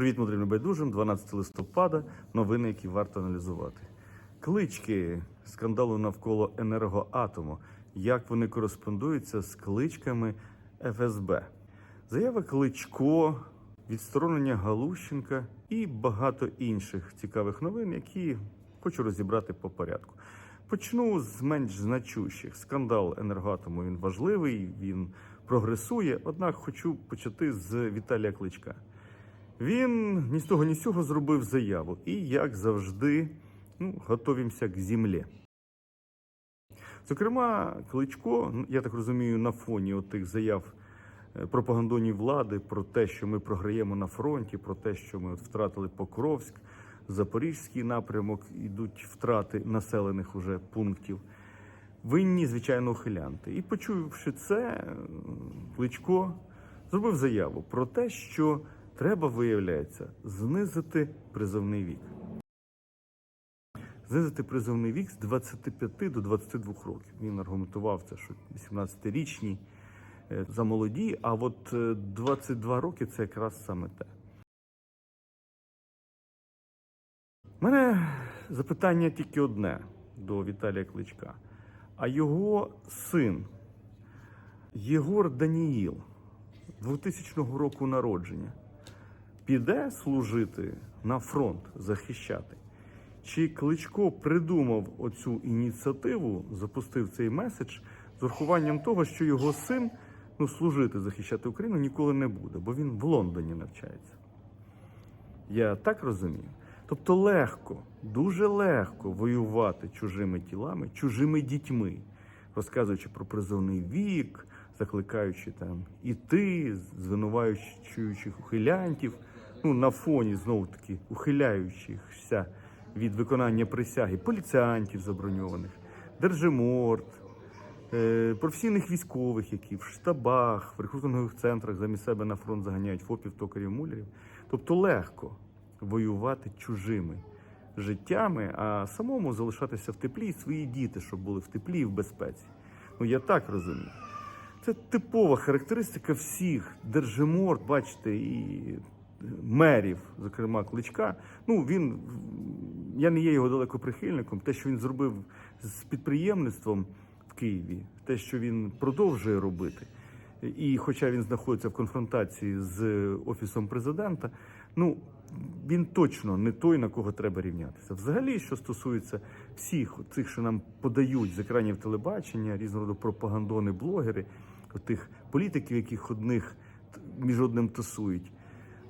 Привіт, мудрим байдужим. 12 листопада. Новини, які варто аналізувати. Клички скандалу навколо енергоатому. Як вони кореспондуються з кличками ФСБ? Заява Кличко, відсторонення Галущенка і багато інших цікавих новин, які хочу розібрати по порядку. Почну з менш значущих. Скандал енергоатому він важливий, він прогресує. Однак хочу почати з Віталія Кличка. Він ні з того, ні з цього зробив заяву. І, як завжди, ну, готовимося к землі. Зокрема, Кличко, ну, я так розумію, на фоні отих заяв е, пропагандонів влади про те, що ми програємо на фронті, про те, що ми от втратили Покровськ, Запорізький напрямок, ідуть втрати населених уже пунктів. Винні, звичайно, ухилянти. І почувши це, е, Кличко зробив заяву про те, що треба, виявляється, знизити призовний вік. Знизити призовний вік з 25 до 22 років. Він аргументував це, що 18-річні е, замолоді, а от е, 22 роки це якраз саме те. У мене запитання тільки одне до Віталія Кличка. А його син Єгор Даніїл 2000 року народження піде служити на фронт захищати? Чи Кличко придумав оцю ініціативу, запустив цей меседж з урахуванням того, що його син ну, служити, захищати Україну ніколи не буде, бо він в Лондоні навчається? Я так розумію. Тобто легко, дуже легко воювати чужими тілами, чужими дітьми, розказуючи про призовний вік, закликаючи там іти, звинувачуючих ухилянтів, ну на фоні знову таки ухиляючихся від виконання присяги поліціантів заброньованих, держиморд, е, професійних військових, які в штабах, в рекрутингових центрах замість себе на фронт заганяють фопів, токарів, мулярів. Тобто легко воювати чужими життями, а самому залишатися в теплі і свої діти, щоб були в теплі і в безпеці. Ну я так розумію. Це типова характеристика всіх держиморд, бачите, і мерів, зокрема кличка. Ну він я не є його далеко прихильником. Те, що він зробив з підприємництвом в Києві, те, що він продовжує робити, і хоча він знаходиться в конфронтації з офісом президента, ну він точно не той, на кого треба рівнятися. Взагалі, що стосується всіх цих, що нам подають з екранів телебачення, різного роду пропагандони, блогери, тих політиків, яких одних між одним тасують.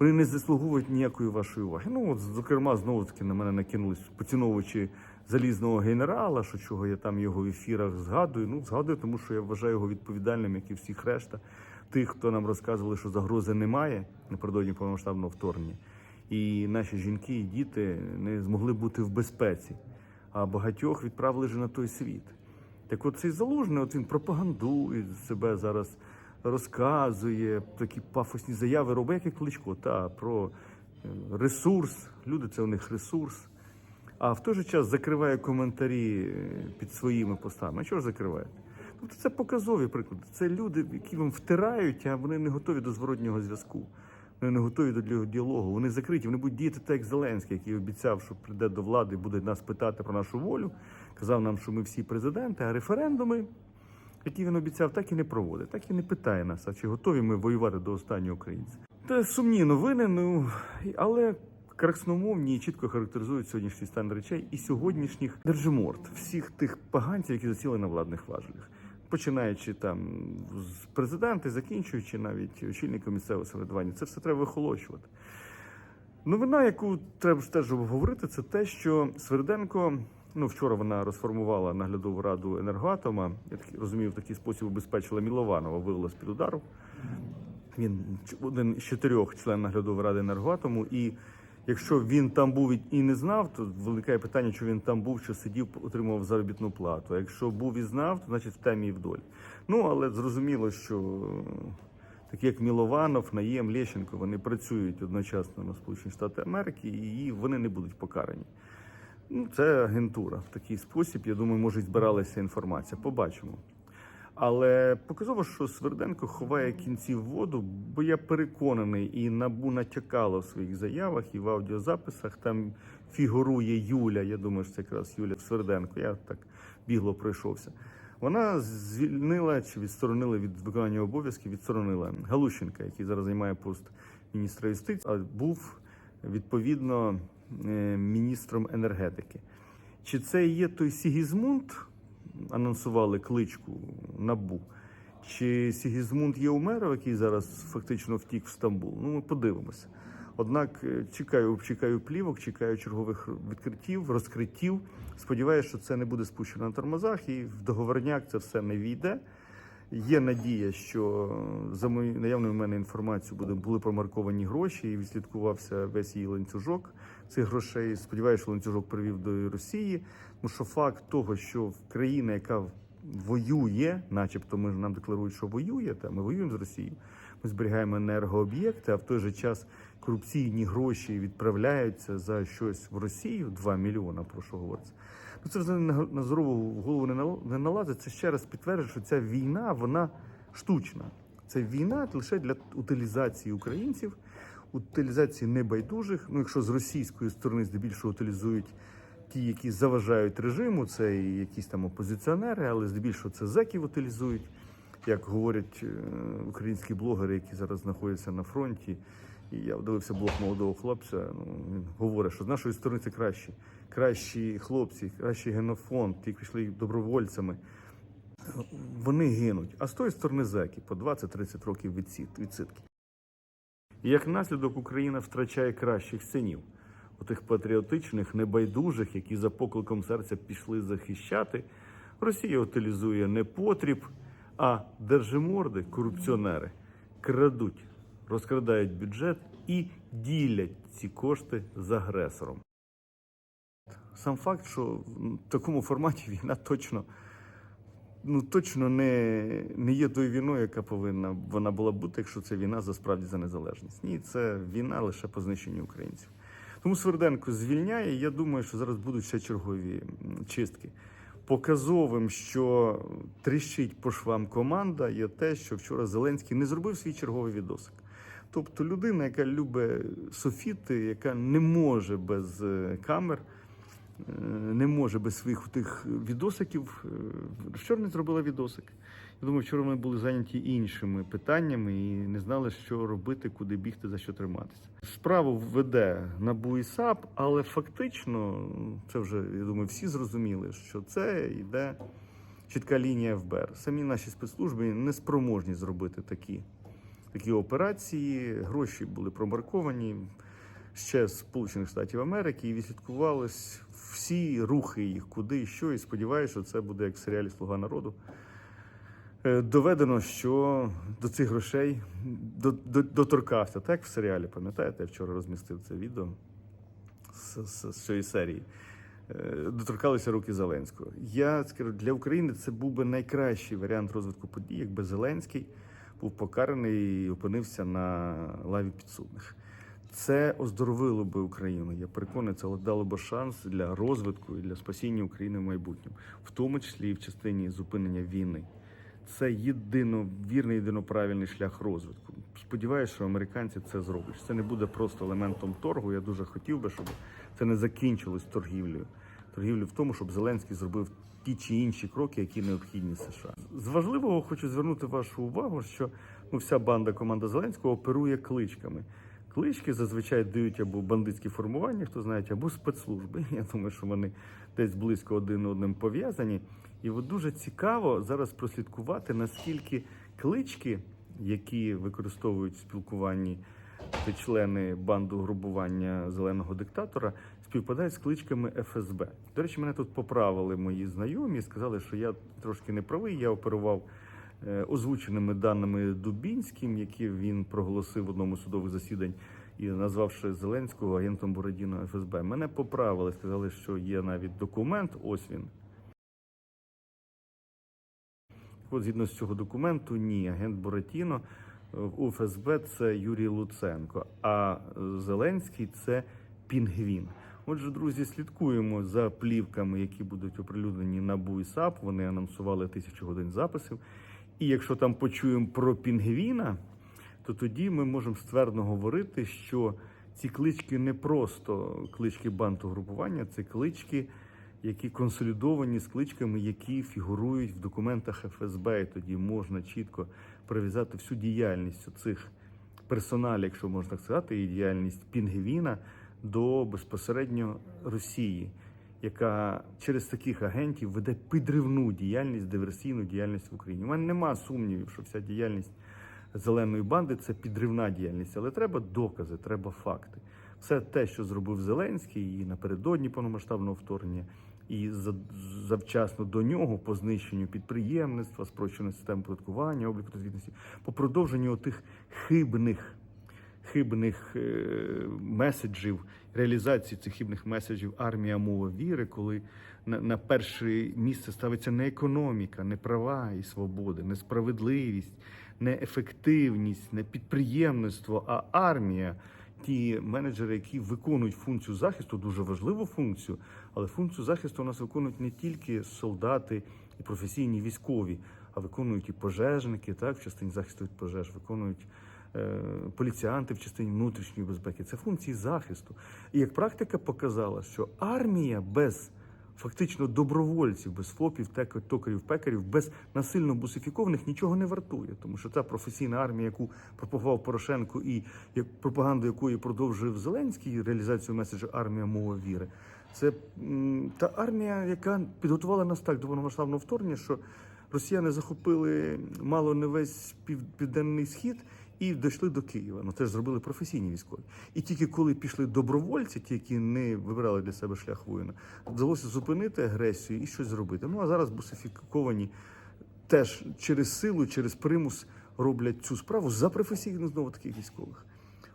Вони не заслуговують ніякої вашої уваги. Ну, от, зокрема, знову таки на мене накинулись поціновувачі залізного генерала, що чого я там його в ефірах згадую. Ну, згадую, тому що я вважаю його відповідальним, як і всіх решта, тих, хто нам розказували, що загрози немає напередодні повномасштабного вторгнення. І наші жінки і діти не змогли бути в безпеці, а багатьох відправили вже на той світ. Так от цей залужний, от він пропагандує себе зараз, розказує такі пафосні заяви, робить як і кличко, та про е, ресурс. Люди це у них ресурс. А в той же час закриває коментарі е, під своїми постами. А чого ж закриваєте? Тобто це показові приклади. Це люди, які вам втирають, а вони не готові до зворотнього зв'язку. Вони не готові до діалогу. Вони закриті. Вони будуть діяти так, як Зеленський, який обіцяв, що прийде до влади і буде нас питати про нашу волю. Казав нам, що ми всі президенти, а референдуми, які він обіцяв, так і не проводить, так і не питає нас, а чи готові ми воювати до останнього українця. Це сумні новини, ну але красномовні чітко характеризують сьогоднішній стан речей і сьогоднішніх держиморд, всіх тих поганців, які засіли на владних важелях. Починаючи там з президента, закінчуючи навіть очільником місцевого самоврядування, це все треба вихолощувати. Новина, яку треба теж обговорити, це те, що Сверденко, ну вчора вона розформувала наглядову раду енергоатома. Я так розумію, в такий спосіб убезпечила Мілованова, вивела з під удару. Він один з чотирьох членів наглядової ради енергоатому. І якщо він там був і не знав, то виникає питання, чи він там був, що сидів, отримував заробітну плату. А якщо був і знав, то значить в темі і вдолі. Ну але зрозуміло, що такі як Мілованов, Наєм, Лещенко, вони працюють одночасно на Сполучені Штати Америки, і вони не будуть покарані. Ну, це агентура. В такий спосіб, я думаю, може, збиралася інформація. Побачимо. Але показово, що Сверденко ховає кінці в воду, бо я переконаний, і набу натякало в своїх заявах і в аудіозаписах. Там фігурує Юля. Я думаю, що це якраз Юля Сверденко. Я так бігло пройшовся. Вона звільнила чи відсторонила від виконання обов'язків, відсторонила Галущенка, який зараз займає пост міністра юстиції, а був відповідно міністром енергетики. Чи це є той Сігізмунд, анонсували кличку Набу? Чи Сігізмунд є Умеров, який зараз фактично втік в Стамбул? Ну, ми подивимося. Однак е, чекаю, чекаю плівок, чекаю чергових відкриттів, розкриттів. Сподіваюся, що це не буде спущено на тормозах, і в договорняк це все не війде. Є надія, що за мою наявною в мене інформацію буде були промарковані гроші і відслідкувався весь її ланцюжок цих грошей. Сподіваюся, що ланцюжок привів до Росії. Тому що факт того, що країна, яка воює, начебто, ми ж нам декларують, що воює, та ми воюємо з Росією. Ми зберігаємо енергооб'єкти, а в той же час корупційні гроші відправляються за щось в Росію 2 мільйона. Про що говориться? Ну це взагалі на здорову голову не налазить. Це ще раз підтверджує, що ця війна вона штучна. Це війна лише для утилізації українців, утилізації небайдужих. Ну, якщо з російської сторони здебільшого утилізують ті, які заважають режиму, це і якісь там опозиціонери, але здебільшого це зеків утилізують, як говорять е, українські блогери, які зараз знаходяться на фронті. І я дивився блог молодого хлопця. Ну він говорить, що з нашої сторони це кращі, кращі хлопці, кращий генофонд, ті, які йшли добровольцями. Вони гинуть. А з тої сторони зеки по 20-30 років відсидки. І як наслідок Україна втрачає кращих синів, отих патріотичних, небайдужих, які за покликом серця пішли захищати. Росія утилізує не потріб, а держиморди, корупціонери, крадуть, розкрадають бюджет і ділять ці кошти з агресором. Сам факт, що в такому форматі війна точно ну точно не, не є тою війною, яка повинна вона була бути, якщо це війна за справді за незалежність. Ні, це війна лише по знищенню українців. Тому Сверденко звільняє. Я думаю, що зараз будуть ще чергові чистки. Показовим, що тріщить по швам команда, є те, що вчора Зеленський не зробив свій черговий відосик. Тобто людина, яка любить софіти, яка не може без е, камер, е, не може без своїх тих відосиків. е, Вчора не зробила відосик. Я думаю, вчора ми були зайняті іншими питаннями і не знали, що робити, куди бігти, за що триматися. Справу веде НАБУ і САП, але фактично, це вже я думаю, всі зрозуміли, що це йде чітка лінія ФБР. Самі наші спецслужби не спроможні зробити такі, такі операції. Гроші були промарковані ще з Сполучених Штатів Америки і відслідкувались всі рухи їх, куди і що. І сподіваюся, що це буде як в серіалі Слуга народу. Е, Доведено, що до цих грошей до- до- доторкався, так в серіалі, пам'ятаєте, я вчора розмістив це відео з, з, з цієї серії. Е, Доторкалися руки Зеленського. Я скажу, для України це був би найкращий варіант розвитку подій, якби Зеленський був покараний і опинився на лаві підсудних. Це оздоровило би Україну. Я переконаний, це дало би шанс для розвитку і для спасіння України в майбутньому, в тому числі і в частині зупинення війни. Це єдино вірний, єдиноправильний шлях розвитку. Сподіваюся, що американці це зроблять. Це не буде просто елементом торгу. Я дуже хотів би, щоб це не закінчилось торгівлею. Торгівлю в тому, щоб Зеленський зробив ті чи інші кроки, які необхідні США. З важливого хочу звернути вашу увагу, що ну, вся банда команда Зеленського оперує кличками. Клички зазвичай дають або бандитські формування, хто знає, або спецслужби. Я думаю, що вони десь близько один одним пов'язані. І от дуже цікаво зараз прослідкувати, наскільки клички, які використовують в спілкуванні члени банду грубування зеленого диктатора, співпадають з кличками ФСБ. До речі, мене тут поправили мої знайомі, сказали, що я трошки не правий. Я оперував озвученими даними Дубінським, які він проголосив в одному з судових засідань і назвавши Зеленського агентом Бородіно ФСБ. Мене поправили, сказали, що є навіть документ. Ось він. От згідно з цього документу, ні, агент Боратіно в ФСБ це Юрій Луценко, а Зеленський це Пінгвін. Отже, друзі, слідкуємо за плівками, які будуть оприлюднені на БУ САП. Вони анонсували тисячу годин записів. І якщо там почуємо про пінгвіна, то тоді ми можемо ствердно говорити, що ці клички не просто клички банту-групування, це клички, які консолідовані з кличками, які фігурують в документах ФСБ. І тоді можна чітко прив'язати всю діяльність цих персоналів, якщо можна так сказати, і діяльність Пінгвіна до безпосередньо Росії, яка через таких агентів веде підривну діяльність, диверсійну діяльність в Україні. У мене нема сумнівів, що вся діяльність зеленої банди це підривна діяльність, але треба докази, треба факти. Все те, що зробив Зеленський і напередодні повномасштабного вторгнення, і завчасно до нього по знищенню підприємництва, спрощеної системи податкування, обліку та звітності, по продовженню тих хибних хибних е, меседжів, реалізації цих хибних меседжів армія мова віри, коли на, на перше місце ставиться не економіка, не права і свободи, не справедливість, не ефективність, не підприємництво, а армія. Ті менеджери, які виконують функцію захисту, дуже важливу функцію, але функцію захисту у нас виконують не тільки солдати і професійні військові, а виконують і пожежники, так, в частині захисту від пожеж, виконують е, поліціянти в частині внутрішньої безпеки. Це функції захисту. І як практика показала, що армія без фактично добровольців, без ФОПів, токарів, пекарів, без насильно бусифікованих нічого не вартує. Тому що ця професійна армія, яку пропагував Порошенко, і як пропаганду якої продовжив Зеленський, реалізацію меседжу армія мова віри. Це та армія, яка підготувала нас так до повномасштабного вторгнення, що росіяни захопили мало не весь пів, південний схід і дійшли до Києва. Ну це ж зробили професійні військові. І тільки коли пішли добровольці, ті, які не вибирали для себе шлях воїна, вдалося зупинити агресію і щось зробити. Ну а зараз бусифіковані теж через силу, через примус роблять цю справу за професійно знову таких військових.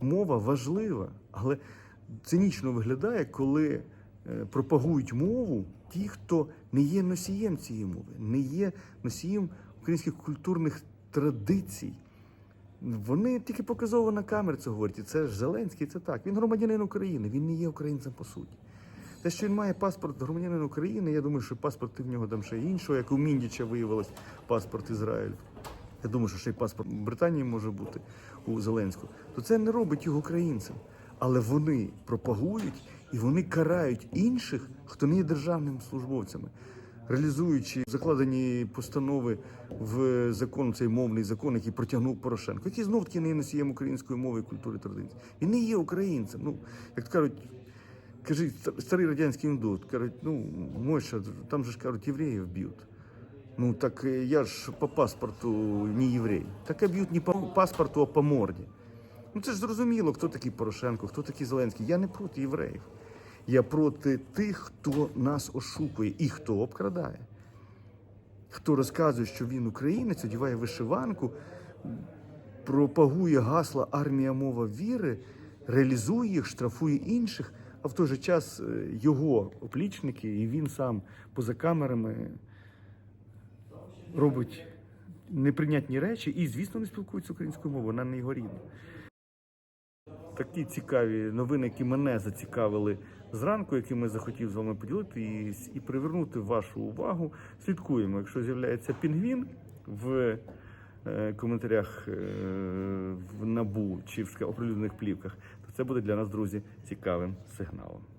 Мова важлива, але цинічно виглядає, коли е, пропагують мову ті, хто не є носієм цієї мови, не є носієм українських культурних традицій. Вони тільки показово на камері це говорять. І це ж Зеленський, це так. Він громадянин України, він не є українцем по суті. Те, що він має паспорт громадянина України, я думаю, що паспорт в нього там ще іншого, як у Міндіча виявилось паспорт Ізраїлю. Я думаю, що ще й паспорт Британії може бути у Зеленського. То це не робить його українцем. Але вони пропагують і вони карають інших, хто не є державними службовцями, реалізуючи закладені постанови в закон, цей мовний закон, який протягнув Порошенко, який знов таки не є носієм української мови, культури і. Він не є українцем. Ну, як кажуть, кажіть, старий радянський індут, кажуть, ну, Мойша, там же ж кажуть, євреїв б'ють. Ну так э, я ж по паспорту не єврей. Так б'ють не по паспорту, а по морді. Ну це ж зрозуміло, хто такий Порошенко, хто такий Зеленський. Я не проти євреїв. Я проти тих, хто нас ошукує і хто обкрадає. Хто розказує, що він українець, одіває вишиванку, пропагує гасла армія мова віри, реалізує їх, штрафує інших, а в той же час е, його оплічники, і він сам поза камерами робить неприйнятні речі і, звісно, не спілкується українською мовою, вона не його рідна. Такі цікаві новини, які мене зацікавили зранку, якими я захотів з вами поділитися і привернути вашу увагу. Слідкуємо, якщо з'являється пінгвін в е, коментарях е, в набу чи в оприлюднених плівках, то це буде для нас, друзі, цікавим сигналом.